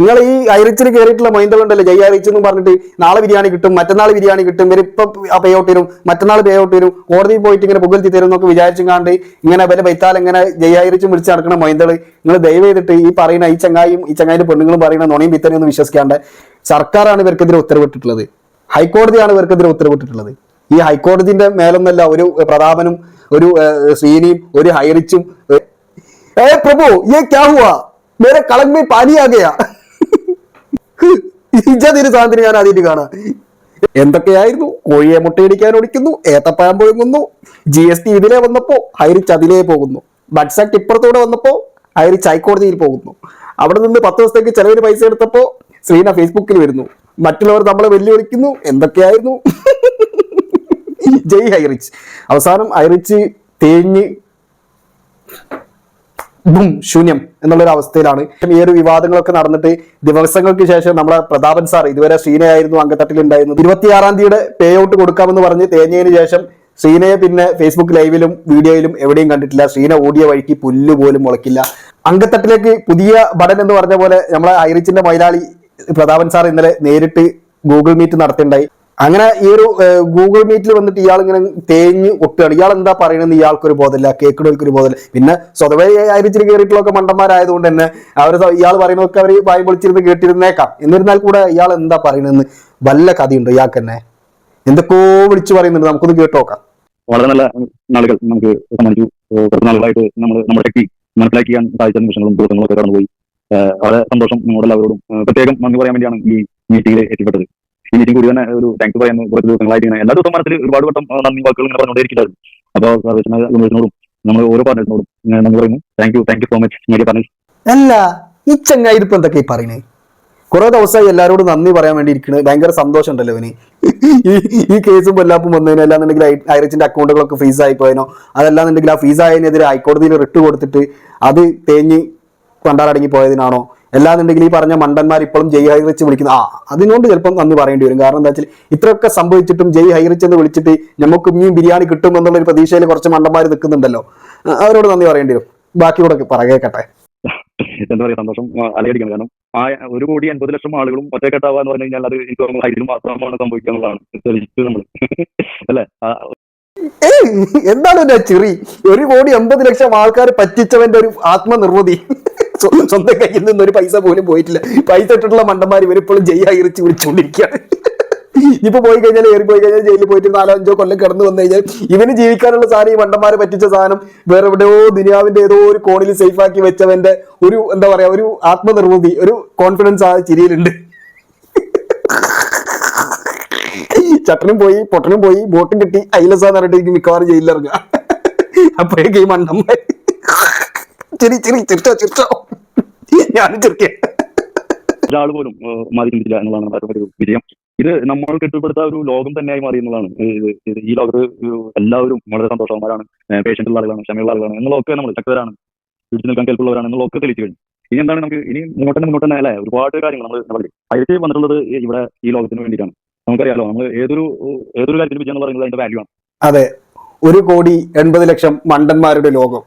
നിങ്ങൾ ഈ ഐറിച്ചിൽ കയറിയിട്ടുള്ള മൈൻഡുണ്ടല്ലോ ജയ ഐറിച്ച് എന്ന് പറഞ്ഞിട്ട് നാളെ ബിരിയാണി കിട്ടും മറ്റന്നാൾ ബിരിയാണി കിട്ടും ഇവർ ഇപ്പം പേ ഔട്ട് തരും മറ്റന്നാൾ പേ ഔട്ട് തരും കോടതിയിൽ പോയിട്ട് ഇങ്ങനെ പുകഴ്ത്തി തരും എന്നൊക്കെ വിചാരിച്ചും കാണ്ട് ഇങ്ങനെ വില വൈത്താൽ ഇങ്ങനെ ജയ ഐറിച്ച് വിളിച്ച് നടക്കുന്ന മൈൻഡുകൾ നിങ്ങൾ ദയവ് ചെയ്തിട്ട് ഈ പറയുന്ന ഈ ചങ്ങായും ഈ ചങ്ങായിന്റെ പെണ്ണുങ്ങളും പറയുന്ന നുണയും പിത്തനെയും ഒന്നും വിശ്വസിക്കാണ്ട് സർക്കാരാണ് ഇവർക്കെതിരെ ഉത്തരവിട്ടിട്ടുള്ളത്. ഹൈക്കോടതിയാണ് ഇവർക്കെതിരെ ഉത്തരവിട്ടിട്ടുള്ളത്. ഈ ഹൈക്കോടതിന്റെ മേലൊന്നല്ല ഒരു പ്രതാപനും ഒരു ശ്രീനിയും ഒരു ഹൈറിച്ചും ഏ പ്രഭു ഏ ക്യാ ഹുവാ? മേരെ കളങ്ക് പാനിയാകയാ? ഇഞ്ചതിന് സാധനത്തിന് ഞാൻ ആദ്യമായിട്ട് കാണാം. എന്തൊക്കെയായിരുന്നു? കോഴിയെ മുട്ടയടിക്കാൻ ഒടിക്കുന്നു ഏത്തപ്പഴം പൊഴുങ്ങുന്നു ജി എസ് ടി ഇതിലെ വന്നപ്പോൾ ഹൈരി ചതിലേ പോകുന്നു. ബഡ്സ് ആക്ട് ഇപ്പുറത്തൂടെ വന്നപ്പോൾ ഹൈരി ചൈക്കോടതിയിൽ പോകുന്നു. അവിടെ നിന്ന് പത്ത് ദിവസത്തേക്ക് ചിലവിന് പൈസ എടുത്തപ്പോൾ ശ്രീന ഫേസ്ബുക്കിൽ വരുന്നു. മറ്റുള്ളവർ നമ്മളെ വെല്ലുവിളിക്കുന്നു എന്തൊക്കെയായിരുന്നു? ജയ് ഹൈറിച്ച് അവസാനം ഹൈറിച്ച് തേഞ്ഞ് ബും ശൂന്യം എന്നുള്ളൊരു അവസ്ഥയിലാണ്. ഈ ഒരു വിവാദങ്ങളൊക്കെ നടന്നിട്ട് ദിവസങ്ങൾക്ക് ശേഷം നമ്മളെ പ്രതാപൻ സാർ ഇതുവരെ സീനയായിരുന്നു അങ്കത്തട്ടിൽ ഉണ്ടായിരുന്നത് ഇരുപത്തിയാറാം തീയതിയുടെ പേ ഔട്ട് കൊടുക്കാമെന്ന് പറഞ്ഞ് തേഞ്ഞതിന് ശേഷം സീനയെ പിന്നെ ഫേസ്ബുക്ക് ലൈവിലും വീഡിയോയിലും എവിടെയും കണ്ടിട്ടില്ല. സീന ഓടിയ വഴിക്ക് പുല്ല് പോലും മുളക്കില്ല അങ്കത്തട്ടിലേക്ക് പുതിയ ബടൻ എന്ന് പറഞ്ഞ പോലെ നമ്മളെ ഐറിച്ചിന്റെ മൈലാളി പ്രതാപൻ സാർ ഇന്നലെ നേരിട്ട് ഗൂഗിൾ മീറ്റ് നടത്തിണ്ടായി. അങ്ങനെ ഈ ഒരു ഗൂഗിൾ മീറ്റിൽ വന്നിട്ട് ഇയാൾ ഇങ്ങനെ തേഞ്ഞ് ഒട്ടുകയാണ് ഇയാൾ എന്താ പറയണെന്ന് ഇയാൾക്കൊരു ബോധമില്ല. കേക്കിടോൽക്ക് ഒരു ബോധമില്ല. പിന്നെ സ്വതവേ അരിച്ചിട്ട് കയറിയിട്ടുള്ളൊക്കെ മണ്ടന്മാരായതുകൊണ്ട് തന്നെ അവർ ഇയാൾ പറയുന്നതൊക്കെ അവർ വായി പൊളിച്ചിരുന്ന് കേട്ടിരുന്നേക്കാം. എന്നിരുന്നാൽ കൂടെ ഇയാൾ എന്താ പറയണെന്ന് വല്ല കഥയുണ്ടോ ഇയാൾക്ക് തന്നെ എന്തൊക്കെയോ വിളിച്ചു പറയുന്നുണ്ട്. നമുക്കൊന്ന് കേട്ട് നോക്കാം. വളരെ നല്ല നാളുകൾ നമുക്ക് സമ്മാനിച്ചു. കുറച്ച് നാളുകളായിട്ട് നമ്മൾ നമ്മുടെ ശക്തി മനസ്സിലാക്കിയാൻ സാധിച്ച നിമിഷങ്ങളും ദിവസങ്ങളൊക്കെ കടന്നുപോയി. വളരെ സന്തോഷം നിങ്ങളോട് എല്ലാവരോടും പ്രത്യേകം നന്ദി പറയാൻ വേണ്ടിയാണ് ഈ മീറ്റിംഗിൽ എത്തിപ്പെട്ടത്. ഈ മീറ്റിംഗ് കൂടി തന്നെ ഒരു താങ്ക്സ് പറയുന്നു. കുറച്ച് ദിവസങ്ങളായിട്ട് ഇങ്ങനെ എല്ലാ ദിവസവും മനസ്സിൽ ഒരുപാട് വട്ടം നന്ദി വാക്കുകൾ ഇങ്ങനെ പറഞ്ഞുകൊണ്ടേയിരിക്കുന്നത് അപ്പോൾ സർവേഷണ യൂണിവേഴ്സിനോടും നമ്മൾ ഓരോ പാർട്ട്നേഴ്സിനോടും നമ്മൾ പറയുന്നു. Thank you thank you so much media partners അല്ല ഈ ചങ്ങായിരിപ്പ് എന്തൊക്കെ ഈ പറയണേ? കുറെ ദിവസമായി എല്ലാവരോടും നന്ദി പറയാൻ വേണ്ടി ഇരിക്കുന്നത് ഭയങ്കര സന്തോഷം ഉണ്ടല്ലോ ഇവന്. ഈ കേസും എല്ലാപ്പും വന്നതിനോ അല്ലാന്നുണ്ടെങ്കിൽ ഐറിച്ചിന്റെ അക്കൗണ്ടുകളൊക്കെ ഫ്രീസ് ആയി പോയനോ. അതല്ലാന്നുണ്ടെങ്കിൽ ആ ഫ്രീസ് ആയതിനെതിരെ ഹൈക്കോടതിയിൽ റിട്ട് കൊടുത്തിട്ട് അത് തേഞ്ഞ് കണ്ടാറടങ്ങി പോയതിനാണോ? അല്ലാന്നുണ്ടെങ്കിൽ ഈ പറഞ്ഞ മണ്ടന്മാർ ഇപ്പോഴും ജയ് ഹൈറിച്ച് വിളിക്കുന്ന ആ അതിനോട് ചിലപ്പം നന്ദി പറയേണ്ടി വരും. കാരണം എന്താ വെച്ചാൽ ഇത്രയൊക്കെ സംഭവിച്ചിട്ടും ജയ് ഹൈറിച്ച് എന്ന് വിളിച്ചിട്ട് നമുക്ക് ഇനിയും ബിരിയാണി കിട്ടും എന്നുള്ള ഒരു പ്രതീക്ഷയിൽ കുറച്ച് മണ്ടന്മാർ നിൽക്കുന്നുണ്ടല്ലോ. അവരോട് നന്ദി പറയേണ്ടി വരും. ബാക്കി കൂടെ പറകേക്കട്ടെ എന്താ പറയുക സന്തോഷം. അലയടിക്കണം. കാരണം ആ ഒരു കോടി അൻപത് ലക്ഷം ആളുകളും ഒറ്റക്കെട്ടാവുക എന്ന് പറഞ്ഞു കഴിഞ്ഞാൽ അത് എനിക്ക് തോന്നുന്നു ഹൈറ്റിൽ മാത്രമാണ് സംഭവിക്കുക എന്നുള്ളതാണ് നമ്മൾ അല്ലേ? എന്താണ് എന്റെ ചിറി? ഒരു കോടി എൺപത് ലക്ഷം ആൾക്കാർ പറ്റിച്ചവന്റെ ഒരു ആത്മനിർവൃതി. സ്വ- സ്വന്തം കയ്യിൽ നിന്ന് ഒരു പൈസ പോലും പോയിട്ടില്ല. പൈസ ഇട്ടിട്ടുള്ള മണ്ടന്മാർ ഇവരിപ്പോഴും ജയ്യ ഇറച്ചി വിളിച്ചുകൊണ്ടിരിക്കുകയാണ് ഇപ്പൊ പോയി കഴിഞ്ഞാൽ ഏറി പോയി കഴിഞ്ഞാൽ ജയിലിൽ പോയിട്ട് നാലോ അഞ്ചോ കൊല്ലം കിടന്നു വന്നു കഴിഞ്ഞാൽ ഇവന് ജീവിക്കാനുള്ള സാധനം ഈ മണ്ടന്മാരെ പറ്റിച്ച സാധനം വേറെ എവിടെയോ ദുനിയാവിന്റെ ഏതോ ഒരു കോണിൽ സേഫ് ആക്കി വെച്ചവന്റെ ഒരു എന്താ പറയാ ഒരു ആത്മനിർവൃതി ഒരു കോൺഫിഡൻസ് ആ ചിരിയിലുണ്ട്. ചട്ടനും പോയി പൊട്ടനും പോയി ബോട്ടും കിട്ടി അയിലസാന്ന് പറഞ്ഞിട്ട് എനിക്ക് മിക്കവാറും ജയിലിലിറങ്ങുക അപ്പോഴേക്കും ഈ മണ്ടന്മാർ ചിരി ചിരി ചിരിച്ചോ ചിരിച്ചോ. ഞാൻ ചിരിക്കാം. ഒരാൾ പോലും ചിന്തിച്ചില്ല എന്നുള്ളതാണ് ഒരു വിജയം. ഇത് നമ്മൾ കെട്ടിപ്പടുത്ത ഒരു ലോകം തന്നെയായി മാറി എന്നുള്ളതാണ്. ഇത് ഇത് ഈ ലോകത്ത് എല്ലാവരും വളരെ സന്തോഷവാന്മാരാണ്. പേഷ്യന്റ് ഉള്ള ആളുകളാണ് ക്ഷമയുള്ള ആളുകളാണ്. എന്നുള്ളതൊക്കെ നമ്മൾ ശക്തരാണ് പിടിച്ചു നിൽക്കാൻ കെൽപ്പുള്ളവരാണ്. എന്നുള്ളതൊക്കെ തെളിയിച്ചു കഴിഞ്ഞു. ഇനി എന്താണ് നമുക്ക് ഇനി മുന്നോട്ട് മുന്നോട്ട് തന്നെ അല്ലേ? ഒരുപാട് കാര്യങ്ങൾ നമ്മൾ നമ്മൾ അതിലേക്ക് വന്നിട്ടുള്ളത് ഇവിടെ ഈ ലോകത്തിന് വേണ്ടിയിട്ടാണ്. നമുക്കറിയാലോ നമ്മൾ ഏതൊരു ഏതൊരു കാര്യത്തിന് വിജയം എന്ന് പറയുന്നത് അതിന്റെ വാല്യൂ ആണ്. അതെ. ഒരു കോടി എൺപത് ലക്ഷം മണ്ടന്മാരുടെ ലോകം.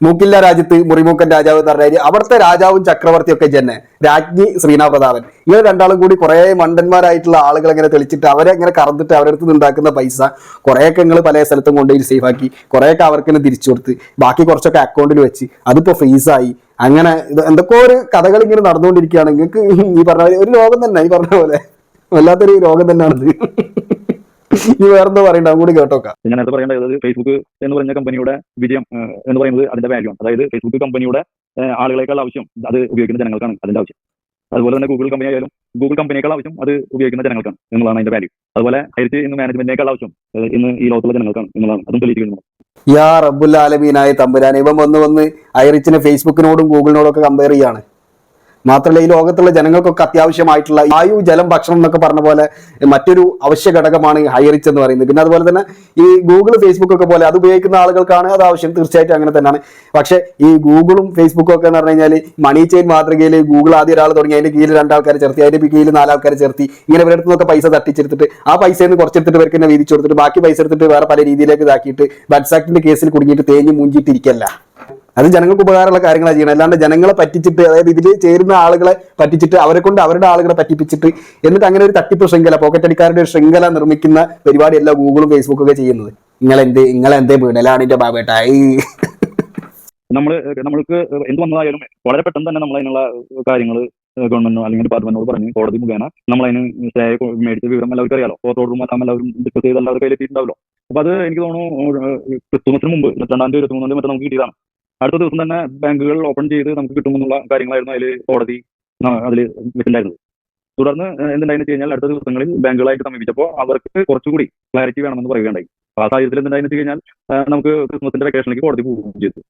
മൂക്കില്ല രാജ്യത്ത് മുറിമൂക്കൻ രാജാവ് എന്ന് പറഞ്ഞാൽ അവിടുത്തെ രാജാവും ചക്രവർത്തിയും ഒക്കെ ജന്നെ രാജ്ഞി ശ്രീനാ പ്രതാപൻ ഇവർ രണ്ടാളും കൂടി കുറെ മണ്ടന്മാരായിട്ടുള്ള ആളുകൾ ഇങ്ങനെ തെളിച്ചിട്ട് അവരെ ഇങ്ങനെ കറന്നിട്ട് അവരുടെ അടുത്ത് ഉണ്ടാക്കുന്ന പൈസ കുറേയൊക്കെ നിങ്ങൾ പല സ്ഥലത്തും കൊണ്ടുപോയി സേഫ് ആക്കി കുറേയൊക്കെ അവർക്ക് തന്നെ തിരിച്ചു കൊടുത്ത്. ബാക്കി കുറച്ചൊക്കെ അക്കൗണ്ടിൽ വെച്ച്. അതിപ്പോ ഫ്രീസായി. അങ്ങനെ എന്തൊക്കെ ഒരു കഥകൾ ഇങ്ങനെ നടന്നുകൊണ്ടിരിക്കുകയാണ്. നിങ്ങൾക്ക് ഈ പറഞ്ഞ ഒരു ലോകം തന്നെ ഈ പറഞ്ഞ പോലെ. വല്ലാത്തൊരു ലോകം തന്നെയാണിത്. ഈ വേറെന്തോ പറയണ്ട കൂടി കേട്ടോക്കാം. ഞാൻ നേരത്തെ പറയേണ്ടത്? അതായത് ഫേസ്ബുക്ക് എന്ന് പറഞ്ഞ കമ്പനിയുടെ വിജയം എന്ന് പറയുന്നത് അതിന്റെ വാല്യൂ ആണ്. അതായത് ഫേസ്ബുക്ക് കമ്പനിയുടെ ആളുകളെക്കാൾ ആവശ്യം അത് ഉപയോഗിക്കുന്ന ജനങ്ങൾക്കാണ് അതിന്റെ ആവശ്യം. അതുപോലെ തന്നെ ഗൂഗിൾ കമ്പനി ആയാലും ഗൂഗിൾ കമ്പനിയേക്കാൾ ആവശ്യം അത് ഉപയോഗിക്കുന്ന ജനങ്ങൾക്കാണ് എന്നുള്ളതാണ് അതിന്റെ വാല്യൂ അതുപോലെ ഹരിച്ച് ഇന്ന് മാനേജ്മെന്റിനേക്കാൾ ആവശ്യം ഇന്ന് ഈ ലോകത്തുള്ള ജനങ്ങൾക്കാണ് എന്നുള്ളതാണ്. അതും തെളിയിക്കുന്നു യാ റബ്ബുൽ ആലമീനായ തമ്പുരാൻ ഇവൻ വന്ന് വന്ന് ഐറിച്ചിനെ ഫേസ്ബുക്കിനോടും ഗൂഗിളിനോടും ഒക്കെ കമ്പയർ ചെയ്യാണ്. മാത്രമല്ല ഈ ലോകത്തുള്ള ജനങ്ങൾക്കൊക്കെ അത്യാവശ്യമായിട്ടുള്ള വായു ജലം ഭക്ഷണം എന്നൊക്കെ പറഞ്ഞ പോലെ മറ്റൊരു അവശ്യ ഘടകമാണ് ഹൈറിച്ച് എന്ന് പറയുന്നത്. പിന്നെ അതുപോലെ തന്നെ ഈ ഗൂഗിൾ ഫേസ്ബുക്ക് ഒക്കെ പോലെ അത് ഉപയോഗിക്കുന്ന ആളുകൾക്കാണ് അത് ആവശ്യം. തീർച്ചയായിട്ടും അങ്ങനെ തന്നെയാണ്. പക്ഷേ ഈ ഗൂഗിളും ഫേസ്ബുക്കും ഒക്കെ എന്ന് പറഞ്ഞു കഴിഞ്ഞാൽ മണി ചെയിൻ മാതൃകയിൽ ഗൂഗിൾ ആദ്യം ഒരാൾ തുടങ്ങി അതിന്റെ കീഴിൽ രണ്ടാൾക്കാർ ചേർത്തി അതിന്റെ കീഴിൽ നാലാൾക്കാർ ചേർത്തി. ഇങ്ങനെ ഇവരുടെ നിന്നൊക്കെ പൈസ തട്ടിച്ചെടുത്തിട്ട് ആ പൈസയിൽ നിന്ന് കുറച്ചെടുത്തിട്ട് ഇവർക്ക് തന്നെ വീതിച്ചു കൊടുത്തിട്ട് ബാക്കി പൈസ എടുത്തിട്ട് വേറെ പല രീതിയിലേക്ക് ഇതാക്കിയിട്ട് ബഡ്സാക്ടിന്റെ കേസിൽ കുടുങ്ങിയിട്ട് തേഞ്ഞ് മൂഞ്ചിട്ടിരിക്കല്ല അത് ജനങ്ങൾക്ക് ഉപകാരമുള്ള കാര്യങ്ങളാണ് ചെയ്യണം അല്ലാണ്ട് ജനങ്ങളെ പറ്റിച്ചിട്ട് അതായത് ഇതിൽ ചേരുന്ന ആളുകളെ പറ്റിച്ചിട്ട് അവരെ കൊണ്ട് അവരുടെ ആളുകളെ പറ്റിപ്പിച്ചിട്ട് എന്നിട്ട് അങ്ങനെ ഒരു തട്ടിപ്പ് ശൃംഖല പോക്കറ്റ് അടിക്കാരുടെ ഒരു ശൃംഖല നിർമ്മിക്കുന്ന പരിപാടിയല്ല ഗൂഗിളും ഫേസ്ബുക്കും ഒക്കെ ചെയ്യുന്നത്. നിങ്ങളെന്ത് നിങ്ങളെന്തേ വീണലാണ് എന്റെ ബാബേട്ടായി? നമ്മൾ നമ്മൾക്ക് എന്ത് വന്നതായാലും വളരെ പെട്ടെന്ന് തന്നെ നമ്മൾ അതിനുള്ള കാര്യങ്ങൾ ഗവൺമെന്റോ അല്ലെങ്കിൽ ഡിപ്പാർട്ട്മെന്റിനോട് പറഞ്ഞ് കോടതി മുഖേന നമ്മൾ അതിന് മേടിച്ച വിവരം എല്ലാവർക്കും അറിയാലോ. ഫോട്ടോ റൂം എല്ലാം എല്ലാവരും ഡിസ്കസ് ചെയ്ത് എല്ലാവരും കയ്യിലെത്തിയിട്ടുണ്ടാവല്ലോ. അപ്പൊ അത് എനിക്ക് തോന്നുന്നു ക്രിസ്തുമസിന് മുമ്പ് രണ്ടാം തീയതി ഇരുപത്തി മൂന്നാം തീയതി മറ്റേ നമുക്ക് കിട്ടിയതാണ്. അടുത്ത ദിവസം തന്നെ ബാങ്കുകൾ ഓപ്പൺ ചെയ്ത് നമുക്ക് കിട്ടുമെന്നുള്ള കാര്യങ്ങളായിരുന്നു അതിൽ കോടതി അതിൽ വെച്ചിട്ടുണ്ടായിരുന്നത്. തുടർന്ന് എന്തുണ്ടായിരുന്നു കഴിഞ്ഞാൽ അടുത്ത ദിവസങ്ങളിൽ ബാങ്കുകളായിട്ട് സമീപിച്ചപ്പോൾ അവർക്ക് കുറച്ചുകൂടി ക്ലാരിറ്റി വേണമെന്ന് പറയുകയുണ്ടായി. അപ്പൊ ആ സാഹചര്യത്തിൽ എന്തുണ്ടായിരുന്നു വെച്ച് കഴിഞ്ഞാൽ നമുക്ക് ക്രിസ്മസിന്റെ വെക്കേഷനിലേക്ക് കോടതി പോവുകയും ചെയ്തു.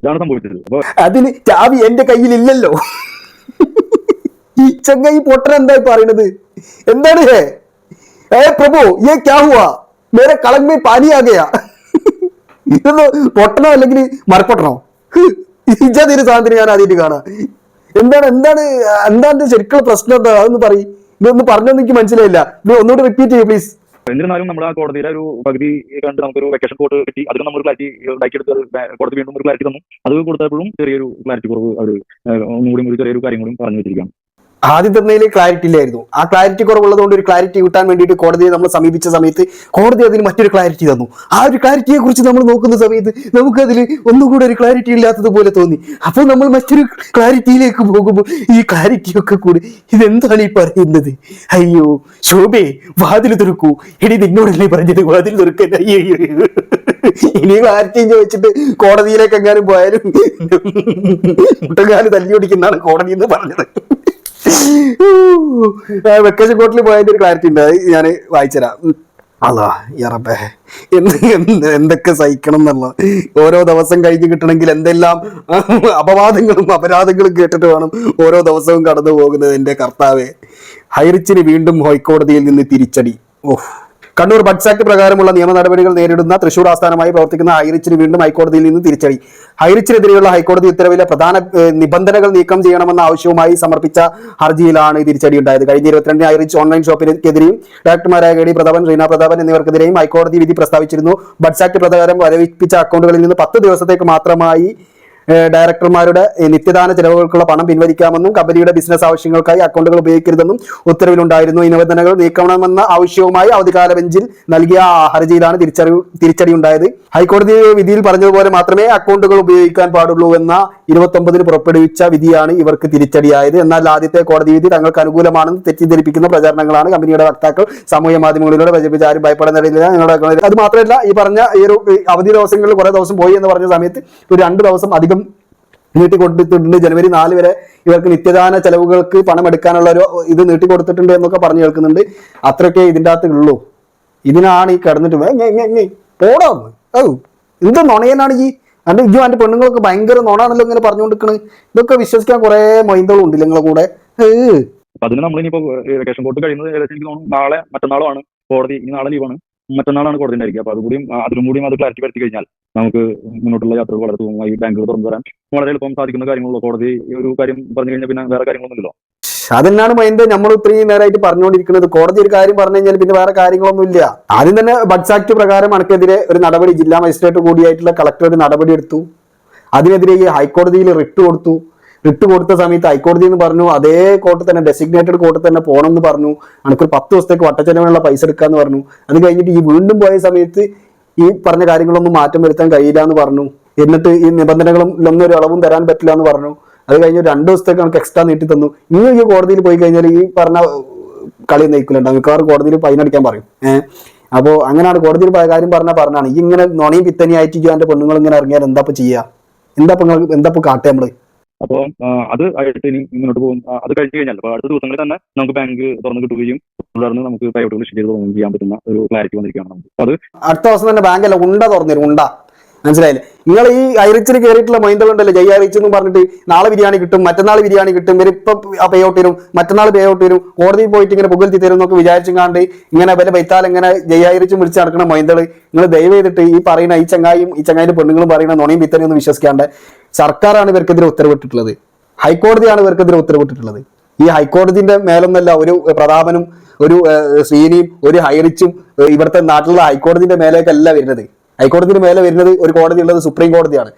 ഇതാണ് സംഭവിച്ചത്. അപ്പൊ അതിന് ചാവി എന്റെ കയ്യിലില്ലല്ലോ. ഈ ചെങ്ങൈ പൊട്ടൻ എന്തായി പറയണത്? എന്താണ് ഏ പ്രഭു ഏ ക്യാ ഹുവാ മേരെ കളങ്ക് പാനിയാകയാ. ഇതൊന്ന് പൊട്ടണോ അല്ലെങ്കിൽ മരപ്പൊട്ടണോ ഇജാതിരി സാധനത്തിന് ഞാൻ ആദ്യമായിട്ട് കാണാം. എന്താണ് എന്താണ് എന്താണ് ശരിക്കുള്ള പ്രശ്നം എന്താ? അതൊന്ന് പറയും. ഇതൊന്ന് പറഞ്ഞൊന്നും എനിക്ക് മനസ്സിലായില്ല. ഇത് ഒന്നുകൂടി റിപ്പീറ്റ് ചെയ്യൂ പ്ലീസ് എന്നിരുന്നാലും നമ്മുടെ ആ കോടതിയിലെ ഒരു പകുതി കണ്ട് നമുക്കൊരു വെക്കേഷൻ കോട്ട്. കിട്ടി അതിന് നമ്മൾ ക്ലാരിറ്റി ഉണ്ടാക്കിയെടുത്ത് കോടതി വീണ്ടും ഒരു ക്ലാരിറ്റി തന്നു. അത് കൊടുത്തപ്പോഴും ചെറിയൊരു ക്ലാരിറ്റി കുറവ് അവർ ഒന്നുകൂടി ഒരു ചെറിയൊരു കാര്യം കൂടി പറഞ്ഞു വെച്ചിരിക്കുകയാണ്. ആദ്യം തന്നതിൽ ക്ലാരിറ്റി ഇല്ലായിരുന്നു. ആ ക്ലാരിറ്റി കുറവുള്ളതുകൊണ്ട് ഒരു ക്ലാരിറ്റി കിട്ടാൻ വേണ്ടിയിട്ട് കോടതിയെ നമ്മൾ സമീപിച്ച സമയത്ത് കോടതി അതിന് മറ്റൊരു ക്ലാരിറ്റി തന്നു. ആ ഒരു ക്ലാരിറ്റിയെ കുറിച്ച് നമ്മൾ നോക്കുന്ന സമയത്ത് നമുക്കതിൽ ഒന്നുകൂടെ ഒരു ക്ലാരിറ്റി ഇല്ലാത്തതുപോലെ തോന്നി. അപ്പോൾ നമ്മൾ മറ്റൊരു ക്ലാരിറ്റിയിലേക്ക് പോകുമ്പോൾ ഈ ക്ലാരിറ്റിയൊക്കെ കൂടി ഇതെന്താണ് ഈ പറയുന്നത്? അയ്യോ ശോഭേ വാതിൽ തുറക്കൂ. എടി നിന്നോടല്ലേ പറഞ്ഞത്? വാതിൽ തുറക്കാൻ അയ്യോ. ഇനി ക്ലാരിറ്റിയും ചോദിച്ചിട്ട് കോടതിയിലേക്ക് എങ്ങാനും പോയാലും മുട്ടങ്കാൽ തല്ലി ഓടിക്കുന്നതാണ് കോടതി എന്ന് പറഞ്ഞത്. വെക്കേഷൻ കോട്ടിൽ പോയതിന്റെ ഒരു ക്ലാരിറ്റി ഉണ്ട്. അത് ഞാൻ വായിച്ചുതരാം ഉം. അതാ ഇറബേ എന്ത് എന്തൊക്കെ സഹിക്കണം എന്നുള്ള. ഓരോ ദിവസം കഴിഞ്ഞ് കിട്ടണമെങ്കിൽ എന്തെല്ലാം അപവാദങ്ങളും അപരാധങ്ങളും കേട്ടിട്ട് വേണം ഓരോ ദിവസവും കടന്നു പോകുന്നത് എന്റെ കർത്താവെ. ഹൈറിച്ചിന് വീണ്ടും ഹൈക്കോടതിയിൽ നിന്ന് തിരിച്ചടി. ഓഹ്. കണ്ണൂർ ബഡ്സ് ആക്ട് പ്രകാരമുള്ള നിയമ നടപടികൾ നേരിടുന്ന തൃശൂർ ആസ്ഥാനമായി പ്രവർത്തിക്കുന്ന ഹൈറിച്ചിന് വീണ്ടും ഹൈക്കോടതിയിൽ നിന്ന് തിരിച്ചടി. ഹൈറിച്ചിനെതിരെയുള്ള ഹൈക്കോടതി ഉത്തരവിലെ പ്രധാന നിബന്ധനകൾ നീക്കം ചെയ്യണമെന്ന ആവശ്യവുമായി സമർപ്പിച്ച ഹർജിയിലാണ് തിരിച്ചടി ഉണ്ടായത്. കഴിഞ്ഞ ഇരുപത്തിരണ്ടിന് ഹൈറിച്ച് ഓൺലൈൻ ഷോപ്പിനെതിരെയും ഡയറക്ടർമാരായ കെ ഡി പ്രതാപൻ റീന പ്രതാപൻ എന്നിവർക്കെതിരെയും ഹൈക്കോടതി വിധി പ്രസ്താവിച്ചിരുന്നു. ബഡ്സ് ആക്ട് പ്രകാരം വരവിപ്പിച്ച അക്കൗണ്ടുകളിൽ നിന്ന് പത്ത് ദിവസത്തേക്ക് മാത്രമായി ഡയറക്ടർമാരുടെ നിത്യദാന ചെലവുകൾക്കുള്ള പണം പിൻവലിക്കാമെന്നും കമ്പനിയുടെ ബിസിനസ് ആവശ്യങ്ങൾക്കായി അക്കൗണ്ടുകൾ ഉപയോഗിക്കരുതെന്നും ഉത്തരവിലുണ്ടായിരുന്നു. ഈ നിബന്ധനകൾ നീക്കണമെന്ന ആവശ്യവുമായി അവധിക്കാല ബെഞ്ചിൽ നൽകിയ ഹർജിയിലാണ് തിരിച്ചറി തിരിച്ചടി ഉണ്ടായത് ഹൈക്കോടതി വിധിയിൽ പറഞ്ഞതുപോലെ മാത്രമേ അക്കൗണ്ടുകൾ ഉപയോഗിക്കാൻ പാടുള്ളൂ എന്ന ഇരുപത്തൊമ്പതിന് പുറപ്പെടുവിച്ച വിധിയാണ് ഇവർക്ക് തിരിച്ചടിയായത്. എന്നാൽ ആദ്യത്തെ കോടതി വിധി തങ്ങൾക്ക് അനുകൂലമാണെന്ന് തെറ്റിദ്ധരിപ്പിക്കുന്ന പ്രചാരണങ്ങളാണ് കമ്പനിയുടെ വക്താക്കൾ സാമൂഹ്യ മാധ്യമങ്ങളിലൂടെ പ്രചരിപ്പിച്ച് ആരും ഭയപ്പെടുന്നില്ല നിങ്ങളുടെ അത് മാത്രമല്ല ഈ പറഞ്ഞ ഈ ഒരു അവധി ദിവസങ്ങളിൽ കുറെ ദിവസം പോയി എന്ന് പറഞ്ഞ സമയത്ത് ഒരു രണ്ട് ദിവസം അധികം നീട്ടിക്കൊടുത്തിട്ടുണ്ട്. ജനുവരി നാല് വരെ ഇവർക്ക് നിത്യദാന ചെലവുകൾക്ക് പണം എടുക്കാനുള്ള ഒരു ഇത് നീട്ടി കൊടുത്തിട്ടുണ്ട് എന്നൊക്കെ പറഞ്ഞു കേൾക്കുന്നുണ്ട്. അത്രയൊക്കെ ഇതിന്റെ അകത്ത് ഉള്ളൂ ഇതിനാണ് ഈ കിടന്നിട്ട്. പോടാ ഓ എന്ത് നുണയനാണ് ഈ? അന്റെ ഇജും അന്റെ പെണ്ണുങ്ങളൊക്കെ ഭയങ്കര നുണാണല്ലോ ഇങ്ങനെ പറഞ്ഞുകൊണ്ടിരിക്കണത് ഇതൊക്കെ വിശ്വസിക്കാൻ കുറെ മൊയ്ന്തകളുണ്ട് നിങ്ങളെ കൂടെ? ഏഹ് അതിന് നമ്മൾ ഇനിയിപ്പോ വെക്കേഷൻ കോർട്ട് കഴിയുന്നത് എനിക്ക് തോന്നുന്നു നാളെ മറ്റന്നാളോ ആണ് കോടതി. ഇനി നാളെ ലീവാണ് മറ്റന്നാളാണ് കോടതി ഉണ്ടായിരിക്കുക. അപ്പൊ അതുകൂടിയും അതിലും കൂടിയും അത് ക്ലാരിറ്റി വരുത്തി കഴിഞ്ഞാൽ നമുക്ക് മുന്നോട്ടുള്ള യാത്രകൾ വളരെ സുഖമായി ബാങ്കുകൾ തുറന്നു തരാൻ വളരെ എളുപ്പം സാധിക്കുന്ന കാര്യങ്ങളുള്ളൂ കോടതി ഒരു കാര്യം പറഞ്ഞു കഴിഞ്ഞാൽ പിന്നെ വേറെ കാര്യങ്ങളൊന്നുമില്ലല്ലോ. അതെന്നാണ് മൈൻഡ് നമ്മൾ ഇത്രയും നേരമായിട്ട് പറഞ്ഞുകൊണ്ടിരിക്കുന്നത്. കോടതി ഒരു കാര്യം പറഞ്ഞു കഴിഞ്ഞാൽ പിന്നെ വേറെ കാര്യങ്ങളൊന്നും ഇല്ല ആദ്യം തന്നെ ബഡ്സ് ആക്ട് പ്രകാരം അണക്കെതിരെ ഒരു നടപടി ജില്ലാ മജിസ്ട്രേറ്റ് കൂടിയായിട്ടുള്ള കളക്ടർ ഒരു നടപടി എടുത്തു. അതിനെതിരെ ഈ ഹൈക്കോടതിയിൽ റിട്ട് കൊടുത്തു. റിട്ട് കൊടുത്ത സമയത്ത് ഹൈക്കോടതി എന്ന് പറഞ്ഞു അതേ കോർട്ട് തന്നെ ഡെസിഗ്നേറ്റഡ് കോർട്ട് തന്നെ പോകണം എന്ന് പറഞ്ഞു. എനിക്കൊരു പത്ത് ദിവസത്തേക്ക് വട്ടച്ചെലവിനുള്ള പൈസ എടുക്കാന്ന് പറഞ്ഞു. അത് കഴിഞ്ഞിട്ട് ഈ വീണ്ടും പോയ സമയത്ത് ഈ പറഞ്ഞ കാര്യങ്ങളൊന്നും മാറ്റം വരുത്താൻ കഴിയില്ല എന്ന് പറഞ്ഞു. എന്നിട്ട് ഈ നിബന്ധനകളും ഒന്നും ഒരു അളവും തരാൻ പറ്റില്ല എന്ന് പറഞ്ഞു. അത് കഴിഞ്ഞ് രണ്ട് ദിവസത്തേക്ക് നമുക്ക് എക്സ്ട്രാ നീട്ടി തന്നു. ഇനി ഈ കോടതിയിൽ പോയി കഴിഞ്ഞാൽ ഈ പറഞ്ഞ കളി നയിക്കില്ലുണ്ടാവും മിക്കവാറും കോടതിയിൽ ഫൈൻ അടിക്കാൻ പറയും. ഏഹ് അപ്പോൾ അങ്ങനെയാണ് കോടതിയിൽ കാര്യം പറഞ്ഞാൽ പറഞ്ഞാണ്. ഈ ഇങ്ങനെ നുണയും പിത്തനിയായിട്ട് ആയിട്ടിരിക്കുക എന്റെ പെണ്ണുങ്ങൾ ഇങ്ങനെ ഇറങ്ങിയാൽ എന്താ ചെയ്യാ? ചെയ്യുക എന്താ ഇപ്പൊ നിങ്ങൾക്ക് എന്താ കാട്ടേ കാട്ടുക നമ്മൾ? അപ്പോൾ അത് ആയിട്ട് ഇനി മുന്നോട്ട് പോകും. അത് കഴിഞ്ഞു കഴിഞ്ഞാൽ അടുത്ത ദിവസങ്ങളിൽ തന്നെ നമുക്ക് ബാങ്ക് തുറന്ന് കിട്ടുകയും തുടർന്ന് നമുക്ക് പ്രൈവറ്റ് ഇഷ്യൂ ചെയ്ത് തുടങ്ങുകയും ചെയ്യാൻ പറ്റുന്ന ഒരു ക്ലാരിറ്റി വന്നിരിക്കുകയാണ് നമുക്ക്. അത് അടുത്ത ദിവസം തന്നെ ബാങ്ക് അല്ല ഉണ്ട തുറന്നിരും ഉണ്ട. മനസ്സിലായില്ലേ? നിങ്ങൾ ഈ അയറിച്ചിന് കയറിയിട്ടുള്ള മൈൻഡുകളുണ്ടല്ലോ ജയ അയറിച്ച് എന്ന് പറഞ്ഞിട്ട് നാളെ ബിരിയാണി കിട്ടും മറ്റന്നാൾ ബിരിയാണി കിട്ടും ഇവർ ഇപ്പൊ പേ ഔട്ട് തരും മറ്റന്നാൾ പേ ഔട്ട് തരും കോടതിയിൽ പോയിട്ട് ഇങ്ങനെ പുകഴ്ത്തി തരും എന്നൊക്കെ വിചാരിച്ചും കാണ്ട് ഇങ്ങനെ വില പൈത്താൽ ഇങ്ങനെ ജയ ഐറിച്ചും വിളിച്ച് നടക്കുന്ന മൈൻഡുകൾ നിങ്ങൾ ദയവ് ചെയ്തിട്ട് ഈ പറയുന്ന ഈ ചങ്ങായും ഈ ചങ്ങായിന്റെ പെണ്ണുങ്ങളും പറയുന്ന നുണയും പിത്തനെയും ഒന്നും വിശ്വസിക്കാണ്ട് സർക്കാരാണ് ഇവർക്കെതിരെ ഉത്തരവിട്ടിട്ടുള്ളത്. ഹൈക്കോടതിയാണ് ഇവർക്കെതിരെ ഉത്തരവിട്ടിട്ടുള്ളത്. ഈ ഹൈക്കോടതിന്റെ മേലൊന്നല്ല ഒരു പ്രതാപനും ഒരു ശ്രീനിയും ഒരു ഹൈറിച്ചും ഇവിടുത്തെ നാട്ടിലുള്ള ഹൈക്കോടതിന്റെ മേലേക്കല്ല വരുന്നത്. ഹൈക്കോടതിന്റെ മേലെ വരുന്നത് ഒരു കോടതി ഉള്ളത് സുപ്രീം കോടതിയാണ്.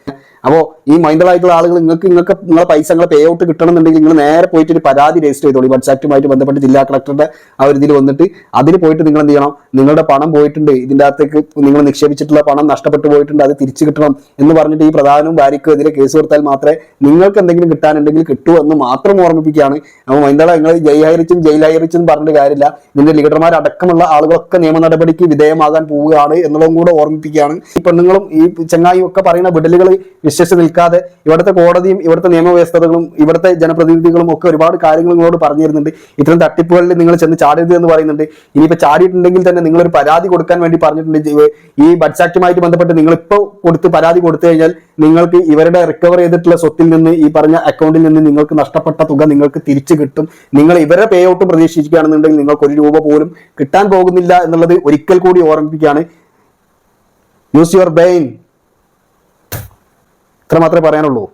അപ്പോൾ ഈ മൈൻഡലായിട്ടുള്ള ആളുകൾ നിങ്ങൾക്ക് നിങ്ങൾക്ക് നിങ്ങളെ പൈസ നിങ്ങളെ പേ ഔട്ട് കിട്ടണമെന്നുണ്ടെങ്കിൽ നിങ്ങൾ നേരെ പോയിട്ട് ഒരു പരാതി രജിസ്റ്റർ ചെയ്തോളൂ. ബഡ്സ് ആക്ടുമായിട്ട് ബന്ധപ്പെട്ട് ജില്ലാ കളക്ടറുടെ ആ ഒരു ഇതിൽ വന്നിട്ട് അതിൽ പോയിട്ട് നിങ്ങൾ എന്ത് ചെയ്യണം? നിങ്ങളുടെ പണം പോയിട്ടുണ്ട്. ഇതിന്റെ അകത്തേക്ക് നിങ്ങൾ നിക്ഷേപിച്ചിട്ടുള്ള പണം നഷ്ടപ്പെട്ടു പോയിട്ടുണ്ട്. അത് തിരിച്ചു കിട്ടണം എന്ന് പറഞ്ഞിട്ട് ഈ പ്രധാനവും ഭാര്യയ്ക്കും എതിരെ കേസ് കൊടുത്താൽ മാത്രമേ നിങ്ങൾക്ക് എന്തെങ്കിലും കിട്ടാനുണ്ടെങ്കിൽ കിട്ടൂ എന്ന് മാത്രം ഓർമ്മിപ്പിക്കുകയാണ്. അപ്പോൾ മൈൻഡള നിങ്ങൾ ജയ് ഹൈറിച്ചും ജയിൽ പറഞ്ഞിട്ട് കാര്യമില്ല. നിങ്ങൾ ലീഡർമാർ അടക്കമുള്ള ആളുകളൊക്കെ നിയമ നടപടിക്ക് വിധേയമാകാൻ പോവുകയാണ് എന്നുള്ളതും കൂടെ ഓർമ്മിപ്പിക്കുകയാണ്. ഈ പെണ്ണുങ്ങളും ഈ ചങ്ങായും ഒക്കെ പറയുന്ന വിടലുകൾ വിശ്വസിച്ച് നിൽക്കാതെ ഇവിടുത്തെ കോടതിയും ഇവിടുത്തെ നിയമവ്യവസ്ഥകളും ഇവിടുത്തെ ജനപ്രതിനിധികളും ഒക്കെ ഒരുപാട് കാര്യങ്ങൾ നിങ്ങളോട് പറഞ്ഞു തരുന്നുണ്ട് ഇത്തരം തട്ടിപ്പുകളിൽ നിങ്ങൾ ചെന്ന് ചാടരുത് എന്ന് പറയുന്നുണ്ട്. ഇനിയിപ്പോൾ ചാടിയിട്ടുണ്ടെങ്കിൽ തന്നെ നിങ്ങളൊരു പരാതി കൊടുക്കാൻ വേണ്ടി പറഞ്ഞിട്ടുണ്ട്. ഈ ബഡ്സ് ആക്ടുമായിട്ട് ബന്ധപ്പെട്ട് നിങ്ങളിപ്പോൾ കൊടുത്ത് പരാതി കൊടുത്തു കഴിഞ്ഞാൽ നിങ്ങൾക്ക് ഇവരുടെ റിക്കവർ ചെയ്തിട്ടുള്ള സ്വത്തിൽ നിന്ന് ഈ പറഞ്ഞ അക്കൗണ്ടിൽ നിന്ന് നിങ്ങൾക്ക് നഷ്ടപ്പെട്ട തുക നിങ്ങൾക്ക് തിരിച്ചു കിട്ടും. നിങ്ങൾ ഇവരെ പേ ഔട്ട് പ്രതീക്ഷിക്കുകയാണെന്നുണ്ടെങ്കിൽ നിങ്ങൾക്ക് ഒരു രൂപ പോലും കിട്ടാൻ പോകുന്നില്ല എന്നുള്ളത് ഒരിക്കൽ കൂടി ഓർമ്മിപ്പിക്കുകയാണ്. യൂസ് യുവർ ബെയിൻ ഇത്ര മാത്രമേ പറയാനുള്ളൂ.